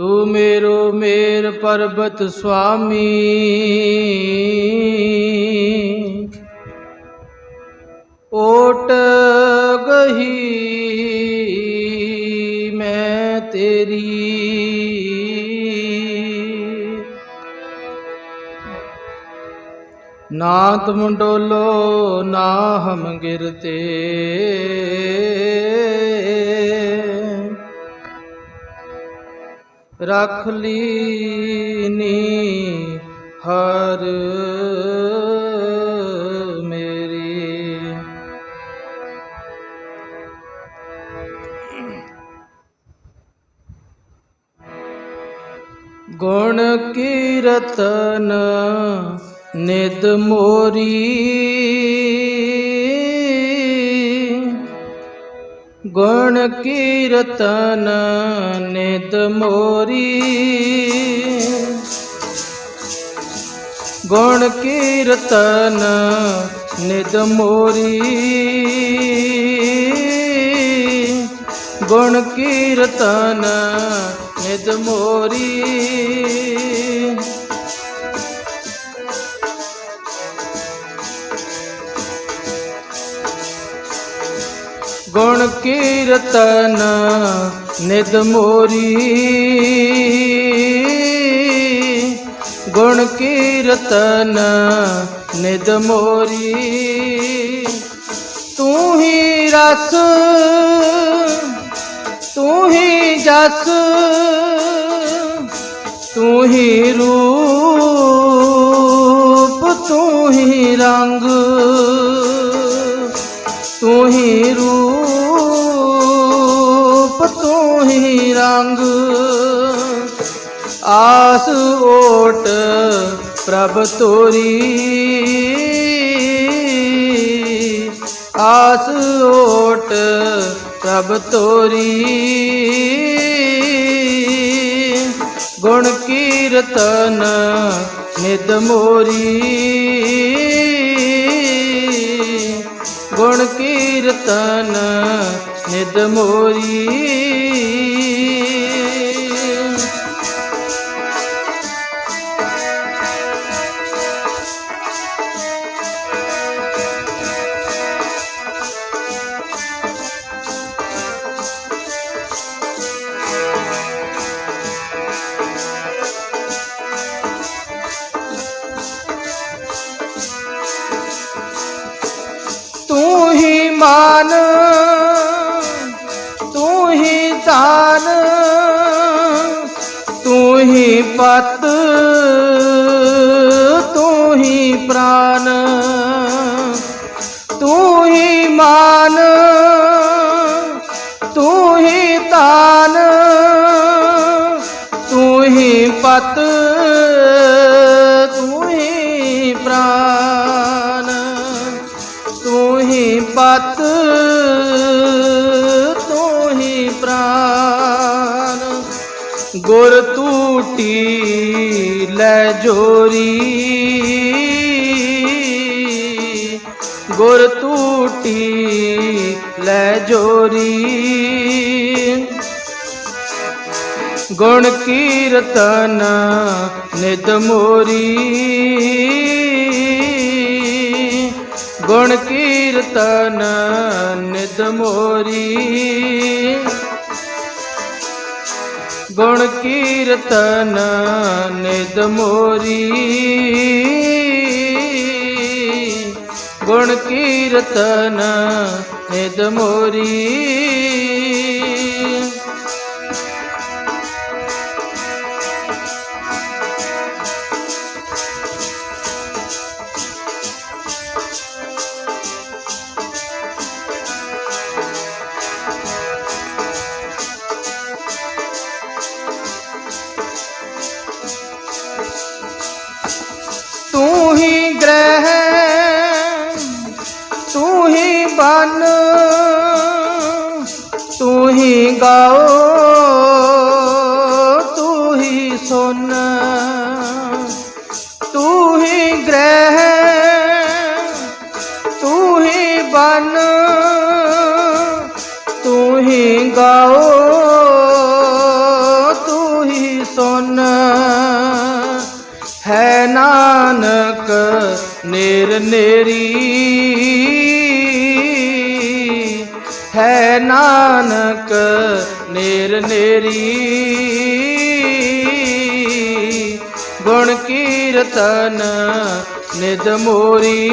ਤੂੰ ਮੇਰੋ ਮੇਰ ਪਰਬਤ ਸੁਆਮੀ। ਓਟ ਗਹੀ ਮੈਂ ਤੇਰੀ। ਨਾ ਤੁਮ ਨਾ ਹਮ ਗਿਰਤੇ। ਰਖ ਲੀਨੀ ਹਰ ਮੇਰੀ। ਗੁਣ ਕੀਰਤਨ ਨਿਦ ਮੋਰੀ ਗੁਣ ਕੀਰਤਨ ਨਿਦ ਮੋਰੀ। ਗੁਣ ਕੀਰਤਨ ਨਿਦ ਮੋਰੀ। ਗੁਣ ਕੀਰਤਨ ਨਿਦ ਮੋਰੀ। ਗੁਣ ਕੀਰਤਨ ਨਿਦ ਮੋਰੀ। ਗੁਣ ਕੀਰਤਨ ਨਿਦ ਮੋਰੀ। ਤੂੰ ਹੀ ਰਸ, ਤੂੰ ਹੀ ਜਸ, ਤੂੰ ਹੀ ਰੂਪ, ਤੂੰ ਹੀ ਰੰਗ, ਤੂੰ ਹੀ ਰੂਪ। ਹੀ ਆਸ ਓਟ ਪ੍ਰਭ ਤੋਰੀ। ਆਸ ਓਟ ਪ੍ਰਭ ਤੋਰੀ। ਗੁਣ ਕੀਰਤਨ ਨਿਦ ਮੋਰੀ। ਗੁਣ ਕੀਰਤਨ ਨਿਦ ਮੋਰੀ। ਮਾਨ, ਤੂੰ ਹੀ ਦਾਨ, ਤੂੰ ਹੀ ਪਤ, ਤੂੰ ਹੀ ਪ੍ਰਾਨ, ਤੂੰ ਹੀ ਮਾਨ, ਤੂੰ ਹੀ ਦਾਨ, ਤੂੰ ਹੀ ਪਤ। ਪਤ ਤੂੰ ਹੀ ਪ੍ਰਾਨ। ਗੁਰ ਤੂਟੀ ਲੈ ਜੋਰੀ। ਗੁਰ ਟੂਟੀ ਲੈ ਜੋਰੀ। ਗੁਣ ਕੀਰਤਨ ਨਿਦ ਮੋਰੀ। ਗੁਣ ਕੀਰਤਨ ਨਿਦ ਮੋਰੀ ਗੁਣ ਕੀਰਤਨ ਨਿਦ ਮੋਰੀ ਗੁਣ ਕੀਰਤਨ ਨਿਦ ਮੋਰੀ ਤੂੰ ਹੀ ਗਾਓ ਤੂੰ ਹੀ ਸੁਨ ਤੂੰ ਹੀ ਗ੍ਰਹਿ ਤੂੰ ਹੀ ਬਨ ਤੂੰ ਹੀ ਗਾਓ ਤੂੰ ਹੀ ਸੁਨ ਹੈ ਨਾਨਕ ਨਾਨਕ ਨੇਰ ਨੇਰੀ ਗੁਣ ਕੀਰਤਨ ਨਿਦ ਮੋਰੀ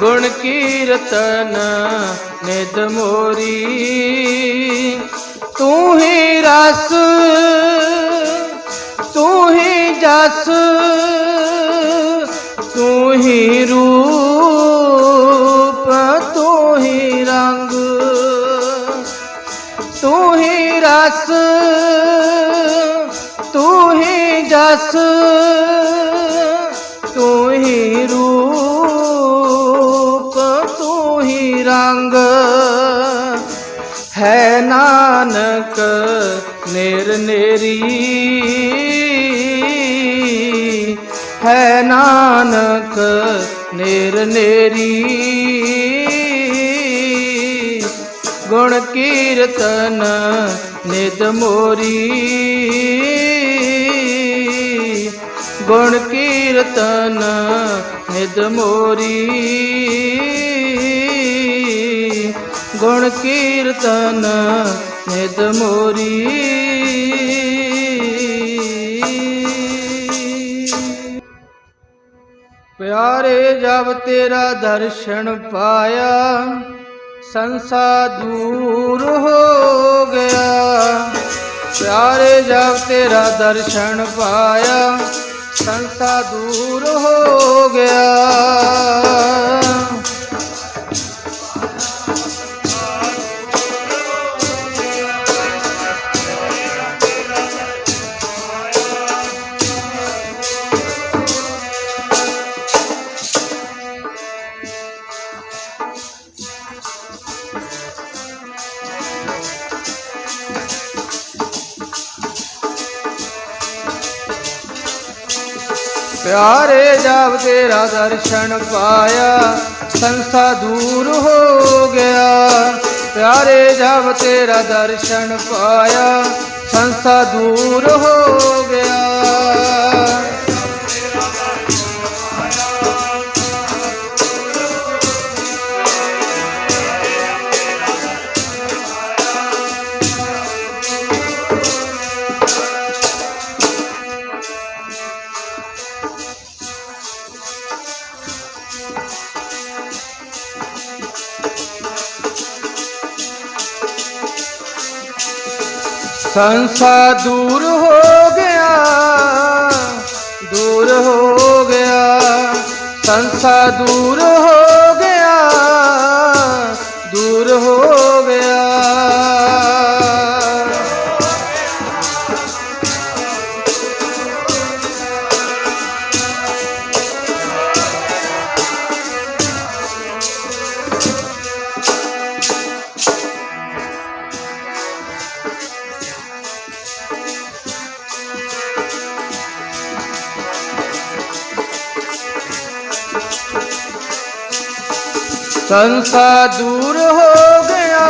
ਗੁਣ ਕੀਰਤਨ ਨਿਦ ਮੋਰੀ ਤੂੰ ਹੀ ਰਸ, ਤੂੰ ਹੀ ਜਸ, ਤੂੰ ਹੀ ਰੂਪ ਹੀ ਤੂੰ ਹੀ ਰੂਪ, ਤੂੰ ਹੀ ਰੰਗ ਹੈ ਨਾਨਕ ਨੇਰ ਹੈ ਨਾਨਕ ਨਿਰਨੇਰੀ ਗੁਣ ਕੀਰਤਨ ਨਿਦ ਮੋਰੀ। ਗੁਣ ਕੀਰਤਨ ਨਿਦ ਮੋਰੀ। ਗੁਣ ਕੀਰਤਨ ਨਿਦ ਮੋਰੀ। ਪਿਆਰੇ ਜਬ ਤੇਰਾ ਦਰਸ਼ਨ ਪਾਇਆ ਸੰਸਾ ਦੂਰ ਹੋ ਗਿਆ। ਪਿਆਰੇ ਜਬ ਤੇਰਾ ਦਰਸ਼ਨ ਪਾਇਆ ਸੰਸਾ ਦੂਰ ਹੋ ਗਿਆ। ਪਿਆਰੇ ਤੇਰਾ ਦਰਸ਼ਨ ਪਾਇਆ, ਸੰਸਾ ਦੂਰ ਹੋ ਗਿਆ। ਪਿਆਰੇ ਜਬ ਤੇਰਾ ਦਰਸ਼ਨ ਪਾਇਆ, ਸੰਸਾ ਦੂਰ ਹੋ ਸੰਸਾ ਦੂਰ ਹੋ ਗਿਆ ਦੂਰ ਹੋ ਗਿਆ। ਸੰਸਾ ਦੂਰ ਹੋ ਗਿਆ ਦੂਰ ਹੋ ਸੰਸਾ ਦੂਰ ਹੋ ਗਿਆ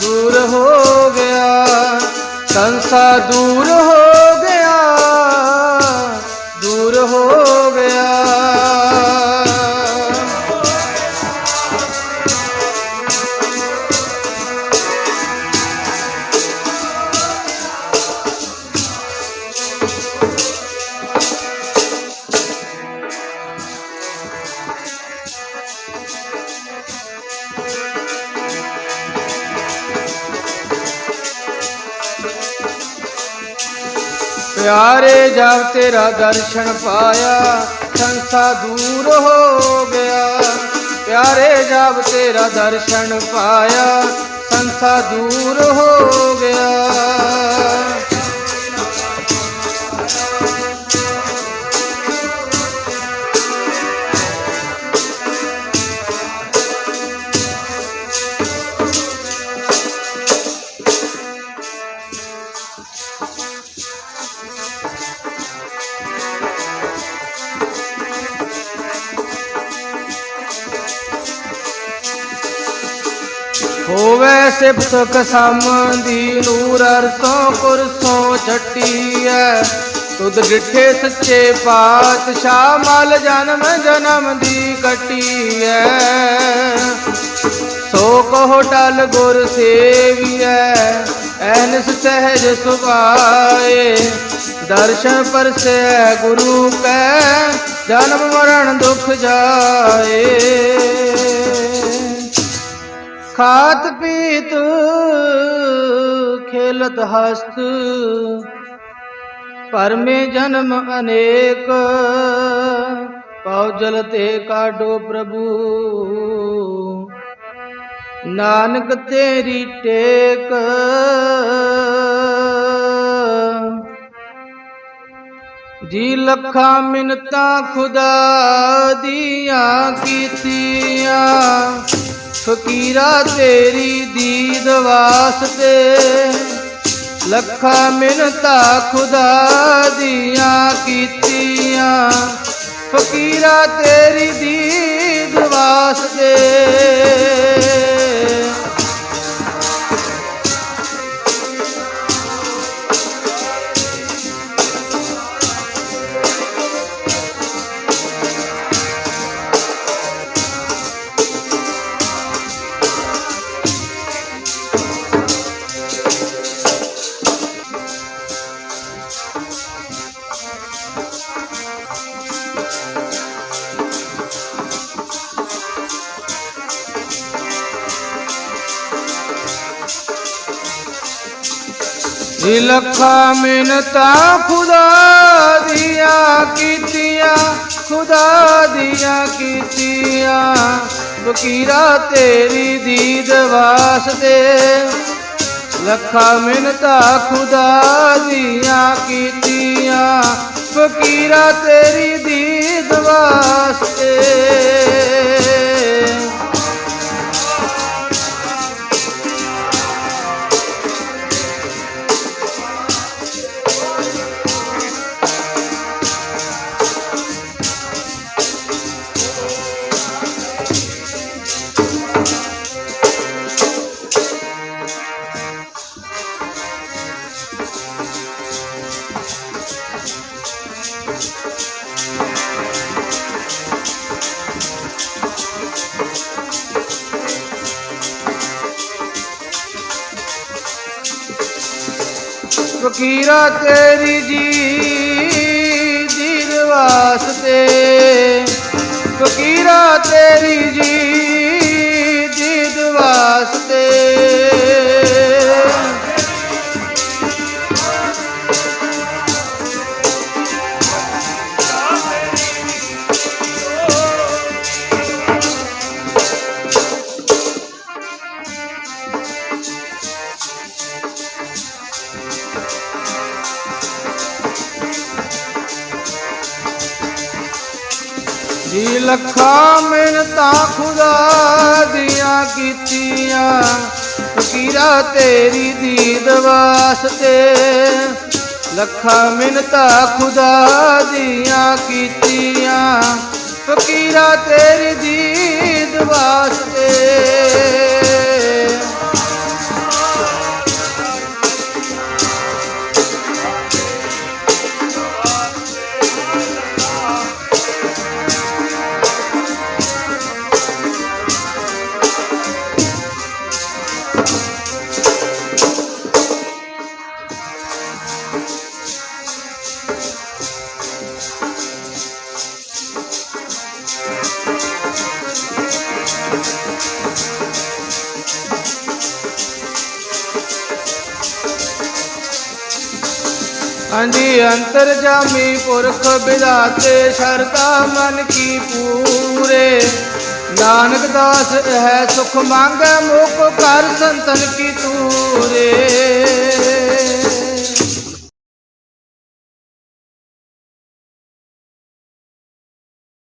ਦੂਰ ਹੋ ਗਿਆ। ਸੰਸਾ ਦੂਰ ਹੋ ਪਿਆਰੇ ਤੇਰਾ ਦਰਸ਼ਨ ਪਾਇਆ, ਸੰਸਾ ਦੂਰ ਹੋ ਗਿਆ। ਪਿਆਰੇ ਜਬ ਤੇਰਾ ਦਰਸ਼ਨ ਪਾਇਆ, ਸੰਸਾ ਦੂਰ ਹੋ ਗਿਆ। ਸਿਫਤ ਕਸਮਦੀ ਨੂਰ ਅਰਸੋਂ ਕੁਰਸੋਂ ਛਟੀਐ। ਤੁਧ ਡਿਠੇ ਸੱਚੇ ਪਾਤਸ਼ਾਹ, ਮਲ ਜਨਮ ਜਨਮ ਦੀ ਕਟੀਐ। ਸੋ ਕਹੋ ਟਲ ਗੁਰ ਸੇਵੀਐ, ਐਨਸ ਸਹਿਜ ਸੁਭਾਏ। ਦਰਸ਼ਨ ਪਰਸੈ ਗੁਰੂ ਕੈ, ਜਨਮ ਮਰਨ ਦੁਖ ਜਾਏ। ਖਾਤ ਪੀਤ ਖੇਲਤ ਹਸਤ, ਪਰਮੇ ਜਨਮ ਅਨੇਕ, ਪਉ ਜਲ ਤੇ ਕਾਢੋ ਪ੍ਰਭੂ। ਨਾਨਕ ਤੇਰੀ ਟੇਕ, ਜੀ ਲੱਖਾਂ ਮਿੰਤਾਂ ਖੁਦਾ ਦੀਆਂ ਕੀਤੀਆਂ। ਫਕੀਰਾ ਤੇਰੀ ਦੀਦ ਵਾਸਤੇ। ਲੱਖਾਂ ਮਿਹਨਤਾਂ ਖੁਦਾ ਦੀਆਂ ਕੀਤੀਆਂ। ਫਕੀਰਾ ਤੇਰੀ ਦੀਦ ਵਾਸਤੇ। ਲੱਖਾਂ ਮਿੰਤਾਂ ਖੁਦਾ ਦੀਆਂ ਕੀਤੀਆਂ, ਖੁਦਾ ਦੀਆਂ ਕੀਤੀਆਂ। ਫਕੀਰਾ ਤੇਰੀ ਦੀਦ ਵਾਸਤੇ, ਲੱਖਾਂ ਮਿੰਤਾਂ ਖੁਦਾ ਦੀਆਂ ਕੀਤੀਆਂ। ਫਕੀਰਾ ਤੇਰੀ ਦੀਦ ਵਾਸਤੇ। ਫਕੀਰਾ ਤੇਰੀ ਜੀ ਦੀਦ ਵਾਸਤੇ। ਫਕੀਰਾ ਤੇਰੀ ਜੀ ਜੀ ਲੱਖਾਂ ਮਿਹਨਤਾਂ ਖੁਦਾ ਦੀਆਂ ਕੀਤੀਆਂ, ਫਕੀਰਾ ਤੇਰੀ ਦੀਦ ਵਾਸਤੇ। ਲੱਖਾਂ ਮਿਹਨਤਾਂ ਖੁਦਾ ਦੀਆਂ ਕੀਤੀਆਂ, ਫਕੀਰਾ ਤੇਰੀ ਦੀਦ ਵਾਸਤੇ। ਹਾਂਜੀ ਅੰਤਰ ਜਾਮੀ ਪੁਰਖ ਵਿਦਾਤੇ ਸ਼ਰਤਾ ਮਨ ਕੀ ਪੂਰੇ। ਨਾਨਕ ਦਾਸ ਹੈ ਸੁਖ ਮੰਗੈ, ਮੁਖ ਕਰ ਸੰਤਨ ਕੀ ਤੂਰੇ।